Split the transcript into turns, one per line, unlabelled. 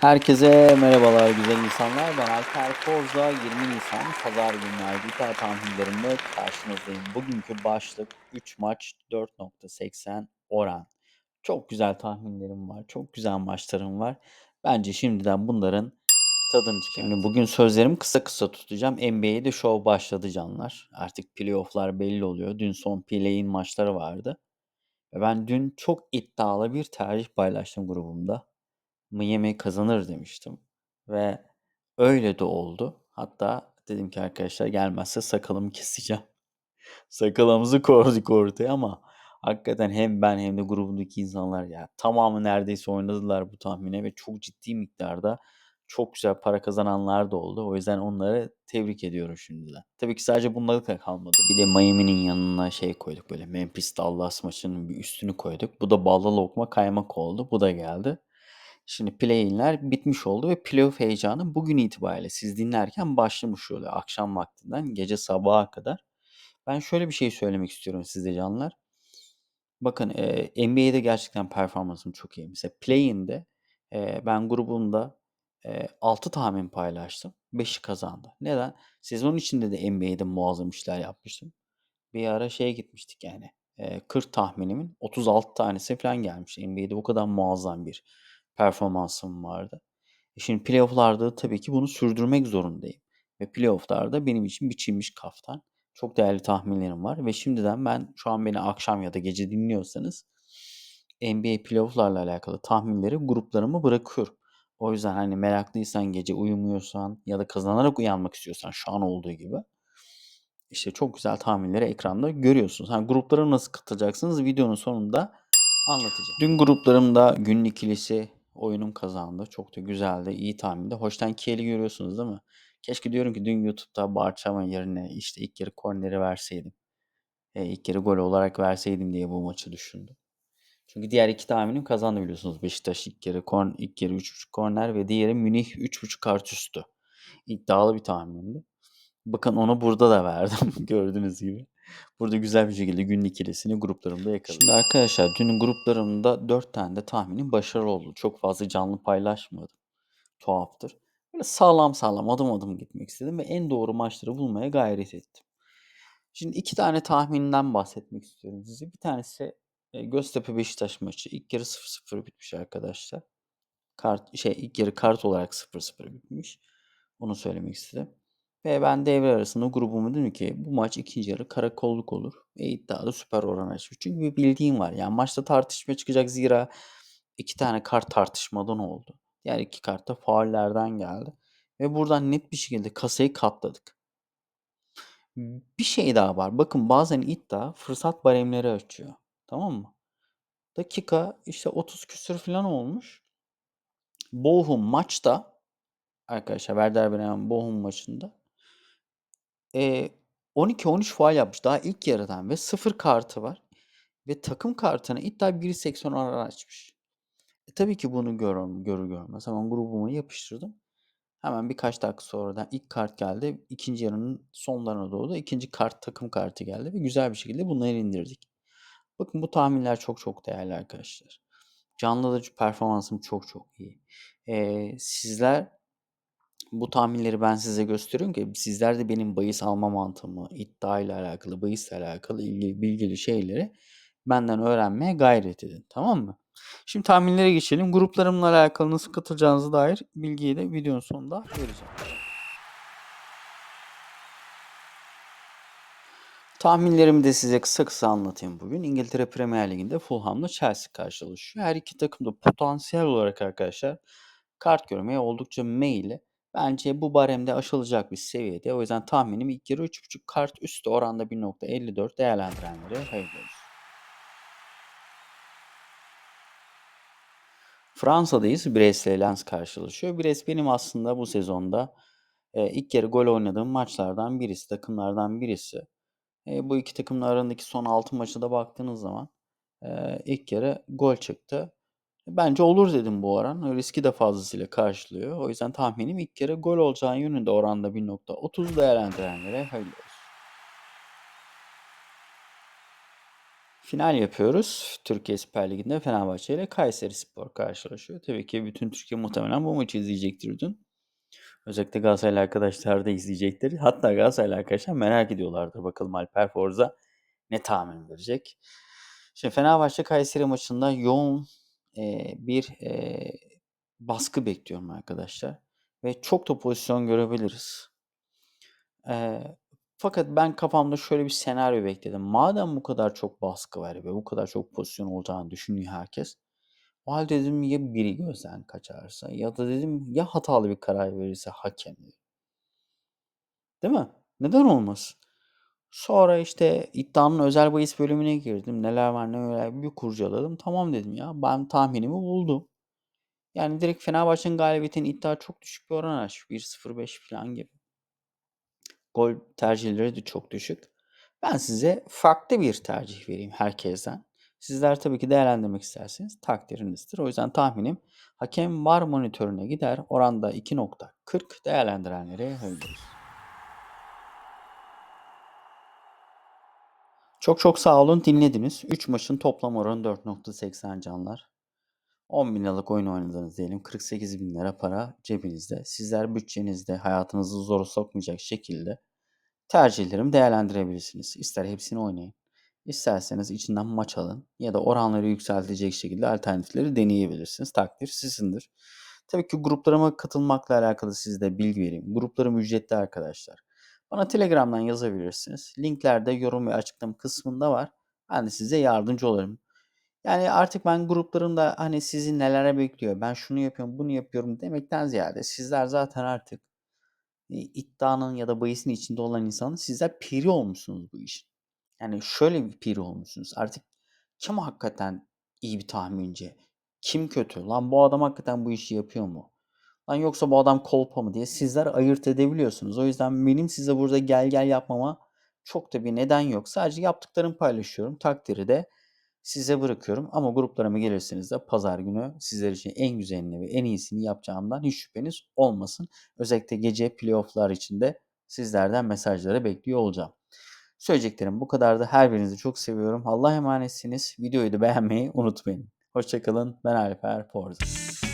Herkese merhabalar güzel insanlar. Ben Alper Korza. 20 Nisan Pazar günü İtal tahminlerimle karşınızdayım. Bugünkü başlık 3 maç 4.80 oran. Çok güzel tahminlerim var. Çok güzel maçlarım var. Bence şimdiden bunların tadını çıkarın. Şimdi bugün sözlerimi kısa kısa tutacağım. NBA'de show başladı canlar. Artık playofflar belli oluyor. Dün son play-in maçları vardı. Ben dün çok iddialı bir tercih paylaştım grubumda. Miami kazanır demiştim ve öyle de oldu. Hatta dedim ki arkadaşlar gelmezse sakalımı keseceğim. Sakalımızı koyduk ortaya ama hakikaten hem ben hem de grubundaki insanlar ya tamamı neredeyse oynadılar bu tahmine ve çok ciddi miktarda çok güzel para kazananlar da oldu. O yüzden onları tebrik ediyorum şimdiden. Tabii ki sadece bunları da kalmadı. Bir de Miami'nin yanına şey koyduk böyle Memphis Dallas maçının bir üstünü koyduk. Bu da ballı lokma kaymak oldu. Bu da geldi. Şimdi play-in'ler bitmiş oldu ve playoff heyecanı bugün itibariyle siz dinlerken başlamış oluyor. Akşam vaktinden gece sabaha kadar. Ben şöyle bir şey söylemek istiyorum size canlar. Bakın e, NBA'de gerçekten performansım çok iyi. Mesela play-in'de e, ben grubumda e, 6 tahmin paylaştım. 5'i kazandı. Neden? Sezon içinde de NBA'de muazzam işler yapmıştım. Bir ara şeye gitmiştik yani. E, 40 tahminimin 36 tanesi falan gelmiş. NBA'de bu kadar muazzam bir performansım vardı. E şimdi playoff'larda tabii ki bunu sürdürmek zorundayım. Ve playoff'larda benim için biçilmiş kaftan. Çok değerli tahminlerim var ve şimdiden ben şu an beni akşam ya da gece dinliyorsanız NBA playoff'larla alakalı tahminleri gruplarıma bırakıyorum. O yüzden hani meraklıysan gece uyumuyorsan ya da kazanarak uyanmak istiyorsan şu an olduğu gibi işte çok güzel tahminleri ekranda görüyorsunuz. Hani gruplara nasıl katılacaksınız videonun sonunda anlatacağım. Dün gruplarımda gün ikilisi oyunum kazandı. Çok da güzeldi. iyi tahmindi. Hoştan Kiel'i görüyorsunuz değil mi? Keşke diyorum ki dün YouTube'da Barçama yerine işte ilk yarı korneri verseydim. E, ilk yarı gol olarak verseydim diye bu maçı düşündüm. Çünkü diğer iki tahminim kazandı biliyorsunuz. Beşiktaş ilk yarı, korn, ilk yarı 3.5 korner ve diğeri Münih 3.5 kart üstü. İddialı bir tahmindi. Bakın onu burada da verdim gördüğünüz gibi. Burada güzel bir şekilde günün ikilisini gruplarımda yakaladım. Şimdi arkadaşlar dün gruplarımda 4 tane de tahminim başarılı oldu. Çok fazla canlı paylaşmadım. Tuhaftır. Böyle sağlam sağlam adım adım gitmek istedim ve en doğru maçları bulmaya gayret ettim. Şimdi iki tane tahmininden bahsetmek istiyorum size. Bir tanesi e, Göztepe Beşiktaş maçı. İlk yarı 0-0 bitmiş arkadaşlar. Kart şey ilk yarı kart olarak 0-0 bitmiş. Onu söylemek istedim. Ve ben devre arasında grubumu dedim ki bu maç ikinci yarı karakolluk olur. Ve iddiada süper oran açmış. Çünkü bir bildiğim var. Yani maçta tartışma çıkacak zira iki tane kart tartışmadan oldu. Diğer iki kart da faullerden geldi. Ve buradan net bir şekilde kasayı katladık. Bir şey daha var. Bakın bazen iddia fırsat baremleri açıyor. Tamam mı? Dakika işte 30 küsür falan olmuş. Bochum maçta arkadaşlar Werder Bremen Bochum maçında Eee, 12-13 faul yapmış daha ilk yarıdan ve 0 kartı var ve takım kartına iddia 1.80 oran açmış. E, tabii ki bunu gör görür görmez hemen grubuma yapıştırdım. Hemen birkaç dakika sonra da ilk kart geldi. İkinci yarının sonlarına doğru da ikinci kart takım kartı geldi ve güzel bir şekilde bunları indirdik. Bakın bu tahminler çok çok değerli arkadaşlar. Canlıda performansım çok çok iyi. Eee, sizler bu tahminleri ben size gösteriyorum ki sizler de benim bahis alma mantığımı, iddiayla alakalı, bahisle alakalı ilgili bilgili şeyleri benden öğrenmeye gayret edin. Tamam mı? Şimdi tahminlere geçelim. Gruplarımla alakalı nasıl katılacağınıza dair bilgiyi de videonun sonunda vereceğim. Tahminlerimi de size kısa kısa anlatayım bugün. İngiltere Premier Ligi'nde Fulham'la Chelsea karşılaşıyor. Her iki takım da potansiyel olarak arkadaşlar kart görmeye oldukça meyilli. Bence bu baremde aşılacak bir seviyede. O yüzden tahminim ilk yarı 3.5 kart üstü oranda 1.54 değerlendirenlere hayırlı olsun. Fransa'dayız. Brest ile Lens karşılaşıyor. Brest benim aslında bu sezonda e, ilk yarı gol oynadığım maçlardan birisi, takımlardan birisi. E, bu iki takımın arasındaki son 6 maçı da baktığınız zaman e, ilk yarı gol çıktı. Bence olur dedim bu oran. Riski de fazlasıyla karşılıyor. O yüzden tahminim ilk kere gol olacağı yönünde oranda 1.30 değerlendirenlere hayırlı olsun. Final yapıyoruz. Türkiye Süper Ligi'nde Fenerbahçe ile Kayserispor karşılaşıyor. Tabii ki bütün Türkiye muhtemelen bu maçı izleyecektir dün. Özellikle Galatasaraylı arkadaşlar da izleyecektir. Hatta Galatasaraylı arkadaşlar merak ediyorlardır. Bakalım Alper Forza ne tahmin verecek. Şimdi Fenerbahçe Kayseri maçında yoğun e, bir e, baskı bekliyorum arkadaşlar. Ve çok da pozisyon görebiliriz. E, fakat ben kafamda şöyle bir senaryo bekledim. Madem bu kadar çok baskı var ve bu kadar çok pozisyon olacağını düşünüyor herkes. O halde dedim ya biri gözden kaçarsa ya da dedim ya hatalı bir karar verirse hakem. Değil mi? Neden olmasın? Sonra işte iddianın özel bahis bölümüne girdim. Neler var ne neler bir kurcaladım. Tamam dedim ya ben tahminimi buldum. Yani direkt Fenerbahçe'nin galibiyetinin iddia çok düşük bir oran aç. 1.05 falan gibi. Gol tercihleri de çok düşük. Ben size farklı bir tercih vereyim herkesten. Sizler tabii ki değerlendirmek isterseniz takdirinizdir. O yüzden tahminim hakem var monitörüne gider. Oranda 2.40 değerlendirenlere öngörür. Çok çok sağ olun dinlediniz. 3 maçın toplam oranı 4.80 canlar. 10 bin liralık oyun oynadınız diyelim. 48 bin lira para cebinizde. Sizler bütçenizde hayatınızı zor sokmayacak şekilde tercihlerimi değerlendirebilirsiniz. İster hepsini oynayın. İsterseniz içinden maç alın ya da oranları yükseltecek şekilde alternatifleri deneyebilirsiniz. Takdir sizindir. Tabii ki gruplarıma katılmakla alakalı size de bilgi vereyim. Gruplarım ücretli arkadaşlar. Bana Telegram'dan yazabilirsiniz. Linkler de yorum ve açıklama kısmında var. Ben de size yardımcı olurum. Yani artık ben gruplarımda hani sizi nelere bekliyor, ben şunu yapıyorum, bunu yapıyorum demekten ziyade sizler zaten artık e, iddianın ya da bahisin içinde olan insanın sizler piri olmuşsunuz bu işin. Yani şöyle bir piri olmuşsunuz. Artık kim hakikaten iyi bir tahminci? Kim kötü? Lan bu adam hakikaten bu işi yapıyor mu? Lan yoksa bu adam kolpa mı diye sizler ayırt edebiliyorsunuz. O yüzden benim size burada gel gel yapmama çok da bir neden yok. Sadece yaptıklarımı paylaşıyorum. Takdiri de size bırakıyorum. Ama gruplarıma gelirseniz de pazar günü sizler için en güzelini ve en iyisini yapacağımdan hiç şüpheniz olmasın. Özellikle gece playofflar için de sizlerden mesajları bekliyor olacağım. Söyleyeceklerim bu kadardı. Her birinizi çok seviyorum. Allah emanetsiniz. Videoyu da beğenmeyi unutmayın. Hoşçakalın. Ben Alper Forza.